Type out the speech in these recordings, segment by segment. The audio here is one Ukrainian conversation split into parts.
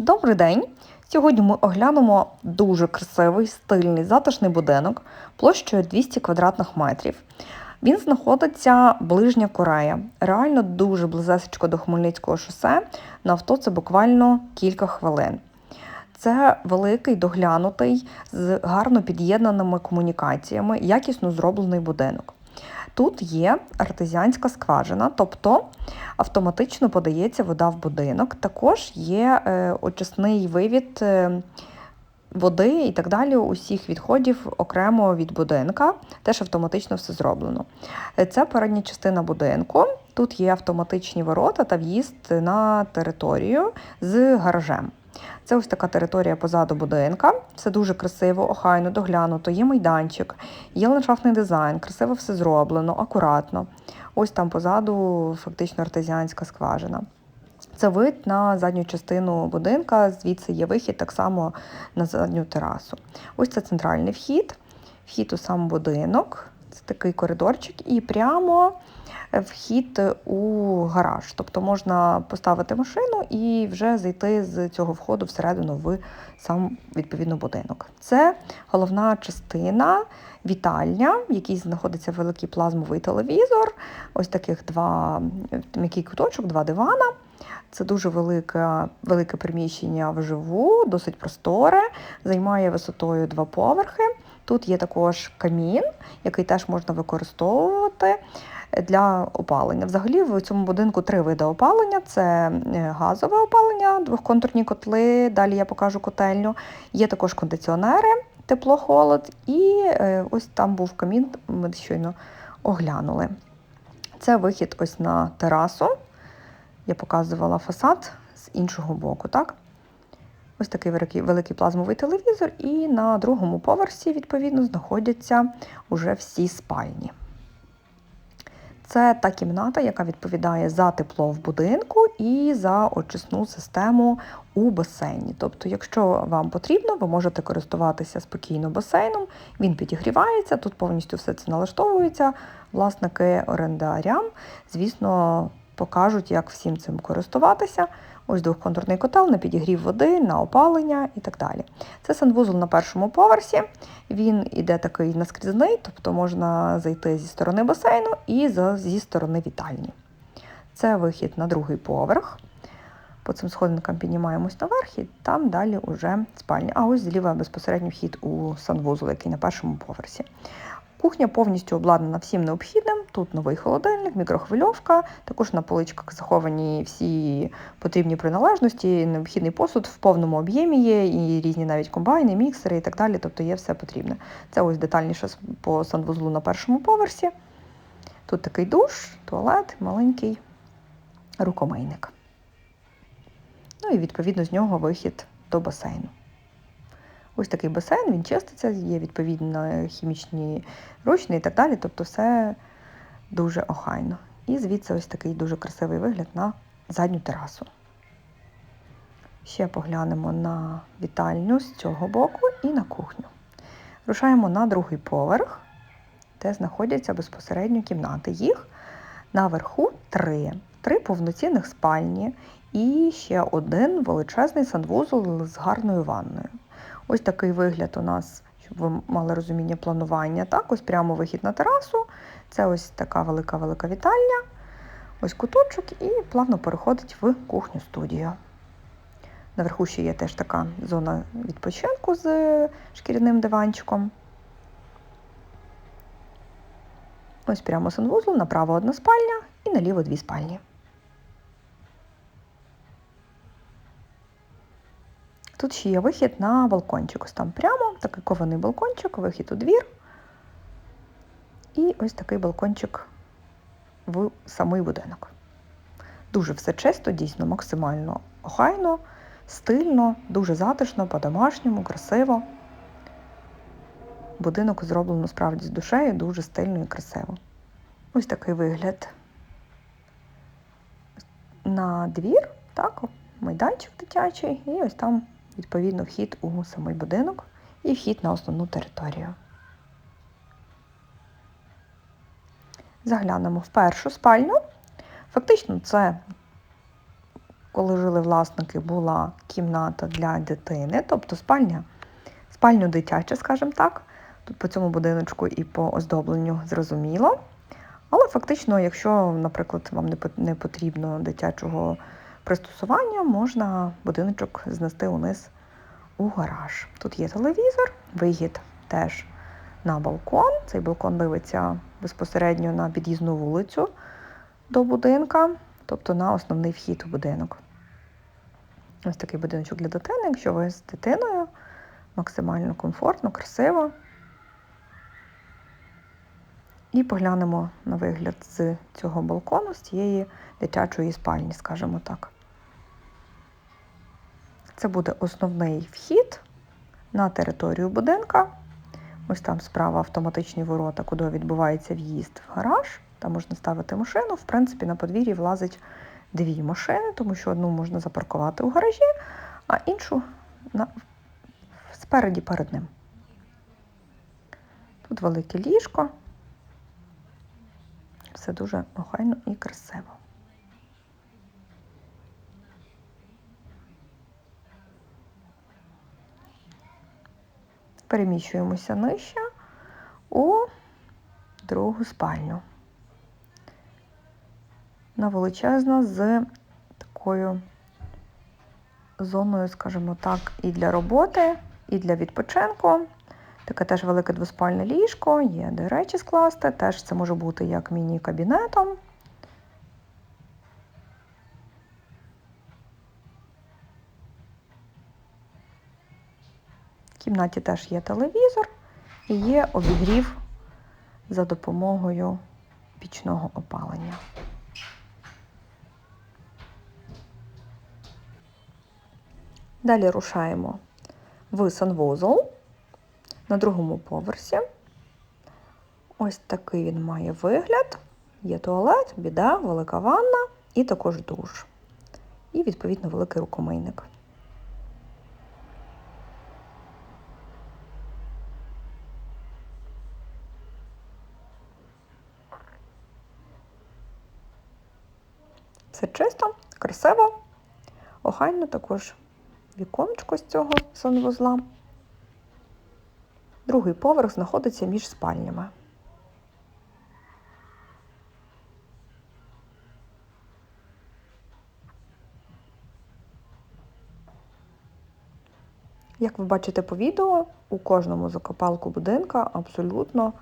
Добрий день! Сьогодні ми оглянемо дуже красивий, стильний, затишний будинок площею 200 квадратних метрів. Він знаходиться ближня Корея. Реально дуже близесечко до Хмельницького шосе. На авто це буквально кілька хвилин. Це великий, доглянутий, з гарно під'єднаними комунікаціями, якісно зроблений будинок. Тут є артезіанська скважина, тобто автоматично подається вода в будинок. Також є е, очисний вивід е, води і так далі, усіх відходів окремо від будинка, теж автоматично все зроблено. Е, Це передня частина будинку. Тут є автоматичні ворота та в'їзд на територію з гаражем. Це ось така територія позаду будинка. Все дуже красиво, охайно, доглянуто. Є майданчик, є ландшафтний дизайн, красиво все зроблено, акуратно. Ось там позаду фактично артезіанська скважина. Це вид на задню частину будинка, звідси є вихід так само на задню терасу. Ось це центральний вхід, вхід у сам будинок. Такий коридорчик, і прямо вхід у гараж. Тобто можна поставити машину і вже зайти з цього входу всередину в сам відповідно будинок. Це головна частина. Вітальня, в якій знаходиться великий плазмовий телевізор, ось таких два м'який куточок, два дивана. Це дуже велике велике приміщення вживу, досить просторе, займає висотою два поверхи. Тут є також камін, який теж можна використовувати для опалення. Взагалі в цьому будинку три види опалення: це газове опалення, двохконтурні котли, далі я покажу котельню. Є також кондиціонери, тепло-холод, і ось там був камін, ми щойно оглянули. Це вихід ось на терасу. Я показувала фасад з іншого боку. так? Ось такий великий, плазмовий телевізор, і на другому поверсі, відповідно, знаходяться уже всі спальні. Це та кімната, яка відповідає за тепло в будинку і за очисну систему у басейні. Тобто, якщо вам потрібно, ви можете користуватися спокійно басейном, він підігрівається, тут повністю все це налаштовується. Власники орендарям, звісно, покажуть, як всім цим користуватися. Ось двохконтурний котел на підігрів води, на опалення і так далі. Це санвузол на першому поверсі. Він іде такий наскрізний, тобто можна зайти зі сторони басейну і зі сторони вітальні. Це вихід на другий поверх. По цим сходинкам піднімаємось наверх і там далі вже спальня. А ось зліва безпосередньо вхід у санвузол, який на першому поверсі. Кухня повністю обладнана всім необхідним. Тут новий холодильник, мікрохвильовка, також на поличках заховані всі потрібні приналежності, необхідний посуд в повному об'ємі є, і різні навіть комбайни, міксери і так далі. Тобто є все потрібне. Це ось детальніше по санвузлу на першому поверсі. Тут такий душ, туалет, маленький рукомийник. Ну і відповідно з нього вихід до басейну. Ось такий басейн, він чиститься, є відповідно хімічні ручні і так далі. Тобто все дуже охайно. І звідси ось такий дуже красивий вигляд на задню терасу. Ще поглянемо на вітальню з цього боку і на кухню. Рушаємо на другий поверх, де знаходяться безпосередньо кімнати. Їх наверху три. Три повноцінних спальні і ще один величезний санвузол з гарною ванною. Ось такий вигляд у нас, щоб ви мали розуміння планування. Так, ось прямо вихід на терасу. Це ось така велика-велика вітальня, ось куточок, і плавно переходить в кухню студію. Наверху ще є теж така зона відпочинку з шкіряним диванчиком. Ось прямо санвузол, направо одна спальня і наліво дві спальні. Тут ще є вихід на балкончик. Ось там прямо такий кований балкончик, вихід у двір. І ось такий балкончик в самий будинок. Дуже все чисто, дійсно, максимально охайно, стильно, дуже затишно, по-домашньому, красиво. Будинок зроблено справді з душею, дуже стильно і красиво. Ось такий вигляд на двір, так, майданчик дитячий, і ось там відповідно, вхід у самий будинок і вхід на основну територію. Заглянемо в першу спальню. Фактично, це коли жили власники, була кімната для дитини, тобто спальня, спальню дитяча, скажімо так. Тут по цьому будиночку і по оздобленню зрозуміло. Але фактично, якщо, наприклад, вам не потрібно дитячого пристосування, можна будиночок знести униз у гараж. Тут є телевізор, вихід теж на балкон. Цей балкон дивиться безпосередньо на під'їзну вулицю до будинка, тобто на основний вхід у будинок. Ось такий будиночок для дитини, якщо ви з дитиною, максимально комфортно, красиво. І поглянемо на вигляд з цього балкону, з цієї дитячої спальні, скажімо так. Це буде основний вхід на територію будинка. Ось там справа автоматичні ворота, куди відбувається в'їзд в гараж. Там можна ставити машину. В принципі, на подвір'ї влазить дві машини, тому що одну можна запаркувати у гаражі, а іншу на... спереді перед ним. Тут велике ліжко. Все дуже охайно і красиво. Переміщуємося нижче у другу спальню. Вона величезна з такою зоною, скажімо так, і для роботи, і для відпочинку. Таке теж велике двоспальне ліжко, є де речі скласти, теж це може бути як міні-кабінетом. Кімнаті теж є телевізор і є обігрів за допомогою пічного опалення. Далі рушаємо в санвузол на другому поверсі. Ось такий він має вигляд. Є туалет, біда, велика ванна і також душ. І, відповідно, великий рукомийник. Все чисто, красиво, охайно також віконечко з цього санвузла. Другий поверх знаходиться між спальнями. Як ви бачите по відео, у кожному закопалку будинка абсолютно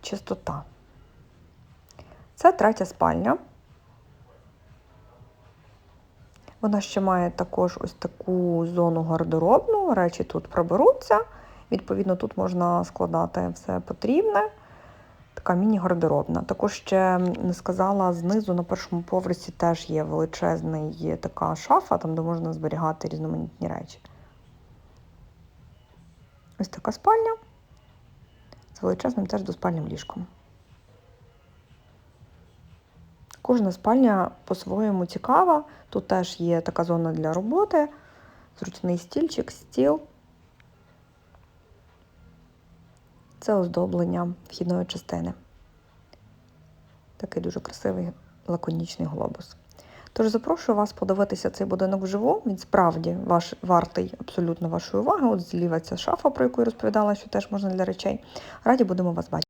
чистота. Це третя спальня. Вона ще має також ось таку зону гардеробну, речі тут проберуться. Відповідно, тут можна складати все потрібне. Така міні-гардеробна. Також ще не сказала, знизу на першому поверсі теж є величезний є така шафа, там де можна зберігати різноманітні речі. Ось така спальня з величезним теж двоспальним ліжком. Кожна спальня по-своєму цікава. Тут теж є така зона для роботи, зручний стільчик, стіл. Це оздоблення вхідної частини. Такий дуже красивий лаконічний глобус. Тож запрошую вас подивитися цей будинок вживу. Він справді ваш, вартий абсолютно вашої уваги. От зліва ця шафа, про яку я розповідала, що теж можна для речей. Раді будемо вас бачити.